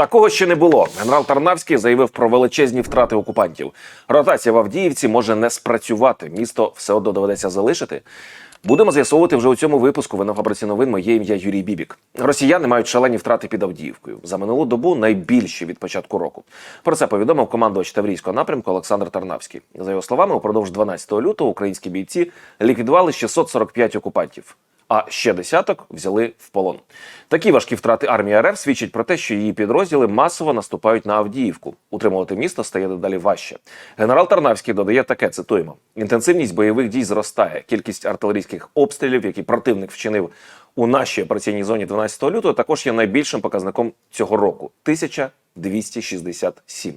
Такого ще не було. Генерал Тарнавський заявив про величезні втрати окупантів. Ротація в Авдіївці може не спрацювати. Місто все одно доведеться залишити. Будемо з'ясовувати вже у цьому випуску. Ви на фабриці новин. Моє ім'я Юрій Бібік. Росіяни мають шалені втрати під Авдіївкою. За минулу добу найбільші від початку року. Про це повідомив командувач Таврійського напрямку Олександр Тарнавський. За його словами, упродовж 12 лютого українські бійці ліквідували 645 окупантів а ще десяток взяли в полон. Такі важкі втрати армії РФ свідчать про те, що її підрозділи масово наступають на Авдіївку. Утримувати місто стає дедалі важче. Генерал Тарнавський додає таке: цитуємо: інтенсивність бойових дій зростає. Кількість артилерійських обстрілів, які противник вчинив у нашій операційній зоні 12 лютого, також є найбільшим показником цього року 1267.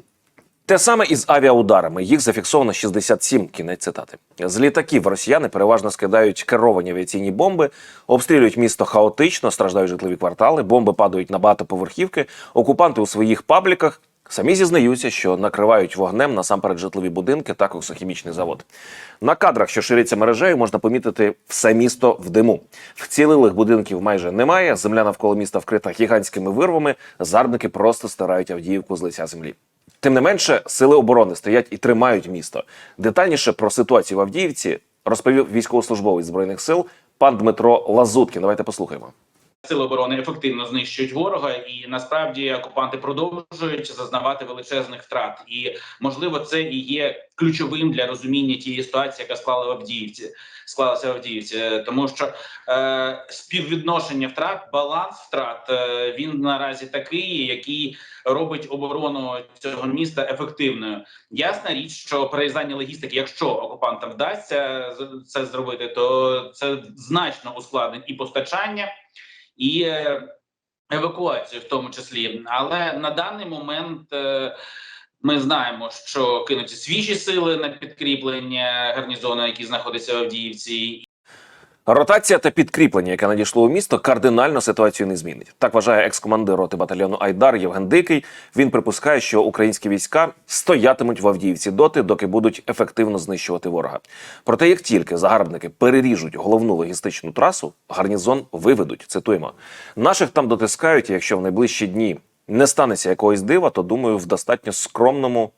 Те саме із авіаударами. Їх зафіксовано 67, кінець цитати. З літаків росіяни переважно скидають керовані авіаційні бомби, обстрілюють місто хаотично, страждають житлові квартали, бомби падають на багатоповерхівки. Окупанти у своїх пабліках самі зізнаються, що накривають вогнем насамперед житлові будинки та коксохімічний завод. На кадрах, що ширяться мережею, можна помітити все місто в диму. Вцілілих будинків майже немає. Земля навколо міста вкрита гігантськими вирвами. Зарбники просто стирають Авдіївку з лиця землі. Тим не менше, сили оборони стоять і тримають місто. Детальніше про ситуацію в Авдіївці розповів військовослужбовець збройних сил пан Дмитро Лазуткін. Давайте послухаємо. Сили оборони ефективно знищують ворога, і насправді окупанти продовжують зазнавати величезних втрат. І можливо, це і є ключовим для розуміння тієї ситуації, яка склала в Авдіївці. Склалася в Авдіївці, тому що е, співвідношення втрат, баланс втрат е, він наразі такий, який робить оборону цього міста ефективною. Ясна річ, що перерізання логістики, якщо окупантам вдасться це зробити, то це значно ускладнить і постачання і е, евакуацію, в тому числі. Але на даний момент е, ми знаємо, що кинуті свіжі сили на підкріплення гарнізону, який знаходиться в Авдіївці, Ротація та підкріплення, яке надійшло у місто, кардинально ситуацію не змінить. Так вважає екс-командир роти батальйону Айдар Євген Дикий. Він припускає, що українські війська стоятимуть в Авдіївці доти, доки будуть ефективно знищувати ворога. Проте, як тільки загарбники переріжуть головну логістичну трасу, гарнізон виведуть. Цитуємо: наших там дотискають. Якщо в найближчі дні не станеться якогось дива, то думаю, в достатньо скромному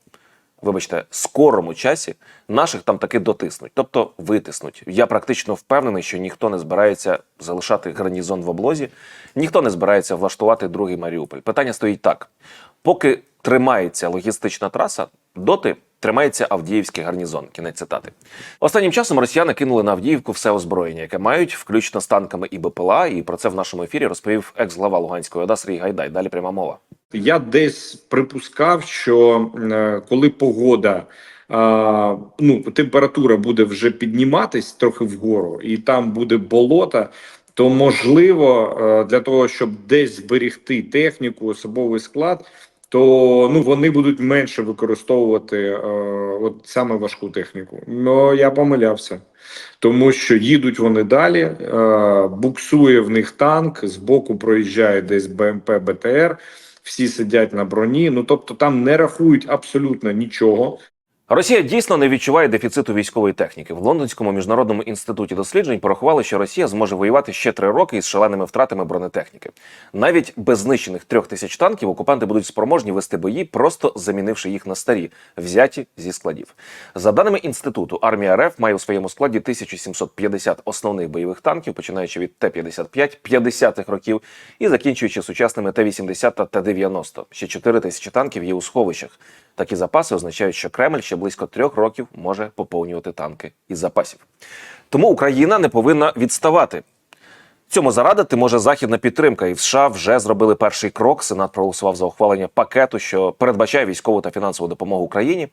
вибачте, скорому часі наших там таки дотиснуть, тобто витиснуть. Я практично впевнений, що ніхто не збирається залишати гарнізон в облозі, ніхто не збирається влаштувати другий Маріуполь. Питання стоїть так: поки тримається логістична траса, доти. Тримається Авдіївський гарнізон. Кінець цитати. Останнім часом росіяни кинули на Авдіївку все озброєння, яке мають, включно з танками і БПЛА. І про це в нашому ефірі розповів екс-глава Луганської ОДА Сергій Гайдай. Далі пряма мова. Я десь припускав, що е, коли погода, е, ну температура буде вже підніматись трохи вгору, і там буде болото, то можливо е, для того, щоб десь зберегти техніку, особовий склад, то ну вони будуть менше використовувати е, от саме важку техніку. Ну я помилявся. Тому що їдуть вони далі, е, буксує в них танк, збоку проїжджає десь БМП БТР, всі сидять на броні. Ну тобто там не рахують абсолютно нічого. Росія дійсно не відчуває дефіциту військової техніки. В Лондонському міжнародному інституті досліджень порахували, що Росія зможе воювати ще три роки із шаленими втратами бронетехніки. Навіть без знищених трьох тисяч танків окупанти будуть спроможні вести бої, просто замінивши їх на старі, взяті зі складів. За даними інституту, армія РФ має у своєму складі 1750 основних бойових танків, починаючи від Т-55 50-х років і закінчуючи сучасними Т-80 та Т-90. Ще 4 тисячі танків є у сховищах. Такі запаси означають, що Кремль ще близько трьох років може поповнювати танки із запасів. Тому Україна не повинна відставати. Цьому зарадити може західна підтримка, і в США вже зробили перший крок. Сенат проголосував за ухвалення пакету, що передбачає військову та фінансову допомогу Україні.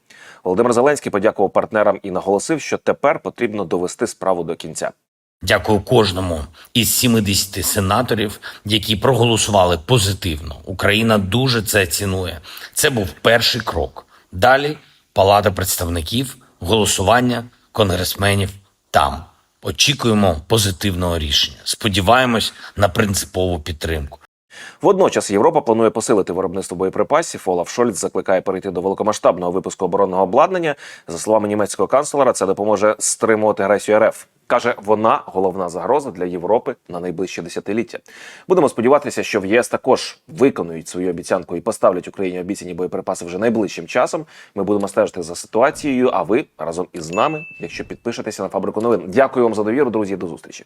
Володимир Зеленський подякував партнерам і наголосив, що тепер потрібно довести справу до кінця. Дякую кожному із 70 сенаторів, які проголосували позитивно. Україна дуже це цінує. Це був перший крок. Далі Палата представників, голосування конгресменів там. Очікуємо позитивного рішення. Сподіваємось на принципову підтримку. Водночас Європа планує посилити виробництво боєприпасів. Олаф Шольц закликає перейти до великомасштабного випуску оборонного обладнання. За словами німецького канцлера, це допоможе стримувати агресію РФ. Каже, вона головна загроза для Європи на найближче десятиліття. Будемо сподіватися, що в ЄС також виконують свою обіцянку і поставлять Україні обіцяні боєприпаси вже найближчим часом. Ми будемо стежити за ситуацією. А ви разом із нами, якщо підпишетеся на фабрику новин. Дякую вам за довіру, друзі. До зустрічі.